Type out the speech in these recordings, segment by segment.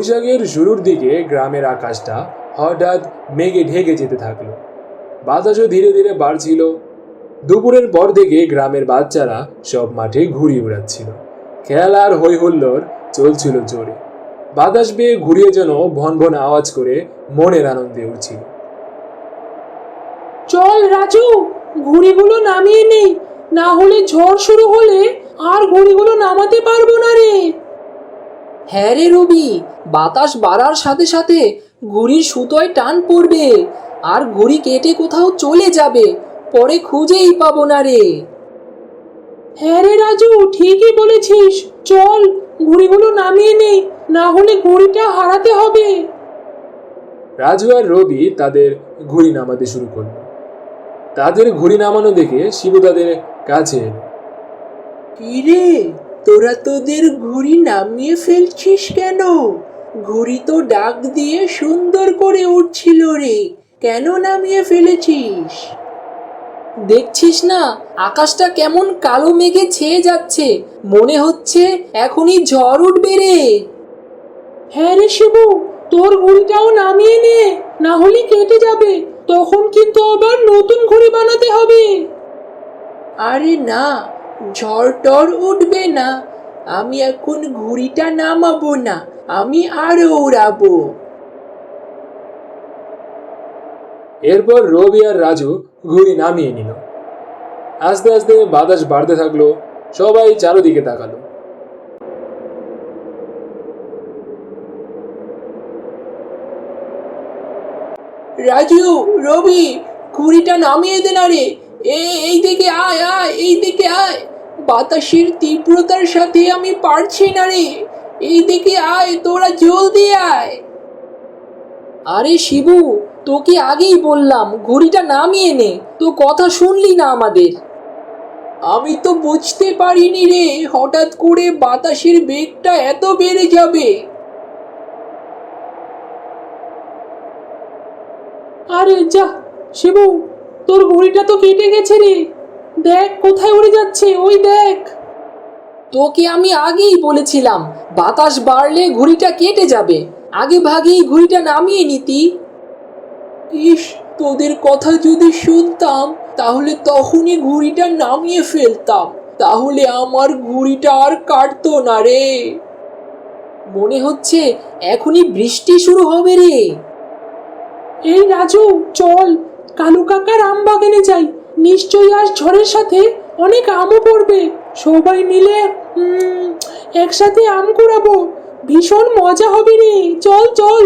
বৈশাখের শুরুর দিকে গ্রামের আকাশটা হঠাৎ মেঘে ঢেকে যেতে থাকল। বাতাসও ধীরে ধীরে বাড়ছিল। দুপুরের পর থেকে গ্রামের বাচ্চারা সব মাঠে ঘুরি উড়াচ্ছিল। খেলার হই হুল্লোড় চলছিল জোরে। বাতাস বেয়ে ঘুরিয়ে যেন ভন ভন আওয়াজ করে মনের আনন্দে উঠছিল। চল রাজু, ঘুড়িগুলো নামিয়ে নেই না হলে ঝড় শুরু হলে আর ঘুড়িগুলো নামাতে পারব না রে। হ্যাঁ রে রবি বাতাস বাড়ার সাথে সাথে ঘুড়ির সুতোয় টান পড়বে আর ঘুড়ি কেটে কোথাও চলে যাবে পরে খুঁজেই পাবো না রে। হ্যাঁ রে রাজু ঠিকই বলেছিস চল ঘুড়িগুলো নামিয়ে নেই না হলে ঘুড়িটা হারাতে হবে। রাজু আর রবি তাদের ঘুড়ি নামাতে শুরু করল। তাদের ঘুড়ি নামানো দেখে শিবু তাদের কাছে এলো। কিরে তোরা তোদের ঘুড়ি নামিয়ে ফেলছিস কেন? ঘুড়ি তো ডাক দিয়ে সুন্দর করে উঠছিল রে। কেন নামিয়ে ফেলেছিস? দেখছিস না, আকাশটা কেমন কালো মেঘে ছেয়ে যাচ্ছে। মনে হচ্ছে এখনই ঝড় উঠবে রে। হ্যাঁ রে শিবু, তোর ঘুড়িটাও নামিয়ে নে, না হলে কেটে যাবে। তখন কিন্তু আবার নতুন ঘুড়ি বানাতে হবে। আরে না ঝড় টর উঠবে না। আমি এখন ঘুড়িটা নামাবো না আমি আরও উড়াবো। এরপর রবি আর রাজু ঘুড়ি নামিয়ে নিল। আস্তে আস্তে বাতাস বাড়তে থাকল সবাই চারোদিকে তাকালো। রাজু রবি ঘুড়িটা নামিয়ে দে না রে। এই দিকে আয় আয়, এই দিকে আয়। বাতাসের তীব্রতার সাথে আমি পারছি না রে। এই দিকে আয়, তোরা জলদি আয়। আরে শিবু, তোকে আগেই বললাম, ঘুড়িটা নামিয়ে নে। তো কথা শুনলি না আমাদের। আমি তো বুঝতে পারিনি রে, হঠাৎ করে বাতাসের বেগটা এত বেড়ে যাবে। আরে যা, শিবু। তোর ঘড়িটা তো কেটে গেছে রে। দেখ, কোথায় উড়ে যাচ্ছে, ওই দেখ। তোকে আমি আগেই বলেছিলাম, বাতাস বাড়লে ঘুড়িটা কেটে যাবে। আগে ভাগেই ঘুড়িটা নামিয়ে নিতি। ইস, তোদের কথা যদি শুনতাম, তাহলে তখনই ঘুড়িটা নামিয়ে ফেলতাম। তাহলে আমার ঘুড়িটা আর কাটতো না রে। মনে হচ্ছে এখনই বৃষ্টি শুরু হবে রে। এই রাজু, চল। কালু কাকার আম বাগানে যাই। নিশ্চয়ই আজ ঝড়ের সাথে অনেক আমও পড়বে। সবাই মিলে একসাথে আম কুড়াবো। ভীষণ মজা হবে রে। চল চল।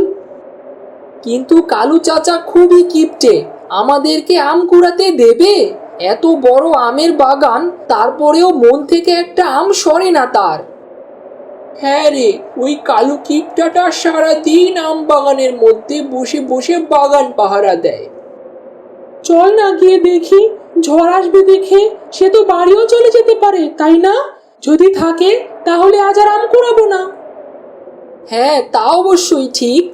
কিন্তু কালু চাচা খুবই কিপটে। আমাদেরকে আম কুড়াতে দেবে? এত বড় আমের বাগান, তারপরেও মন থেকে একটা আম সরে না তার। হ্যাঁ রে, ওই কালু কিপটাটা সারাদিন আম বাগানের মধ্যে বসে বসে বাগান পাহারা দেয়। চল না গিয়ে দেখি, ঝড় আসবে দেখে, সে তো বাড়িও চলে যেতে পারে, তাই না? যদি থাকে, তাহলে আজ আর আম কুড়াবো না। হ্যাঁ তা অবশ্যই ঠিক।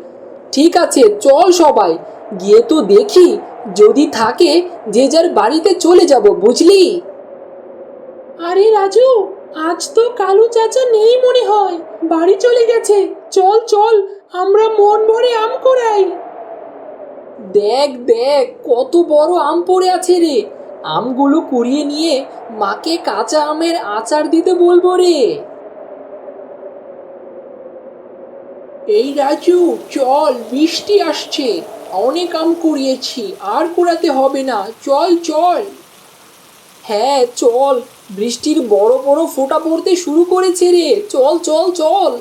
ঠিক আছে, চল সবাই। গিয়ে তো দেখি, যদি থাকে, যে যার বাড়িতে চলে যাব, বুঝলি? আরে রাজু, আজ তো কালু চাচা নেই মনে হয়। বাড়ি চলে গেছে। চল চল, আমরা মন ভরে আম কোড়াই। দেখ দেখ, কত বড় আম পড়ে আছে রে। আমগুলো কুড়িয়ে নিয়ে মাকে কাঁচা আমের আচার দিতে বলব রে। এই রাজু, চল, বৃষ্টি আসছে। অনেক আম কুড়িয়েছি, আর কুড়াতে হবে না। চল চল। হ্যাঁ চল। বৃষ্টির বড় বড় ফোঁটা পড়তে শুরু করেছে রে। চল চল চল।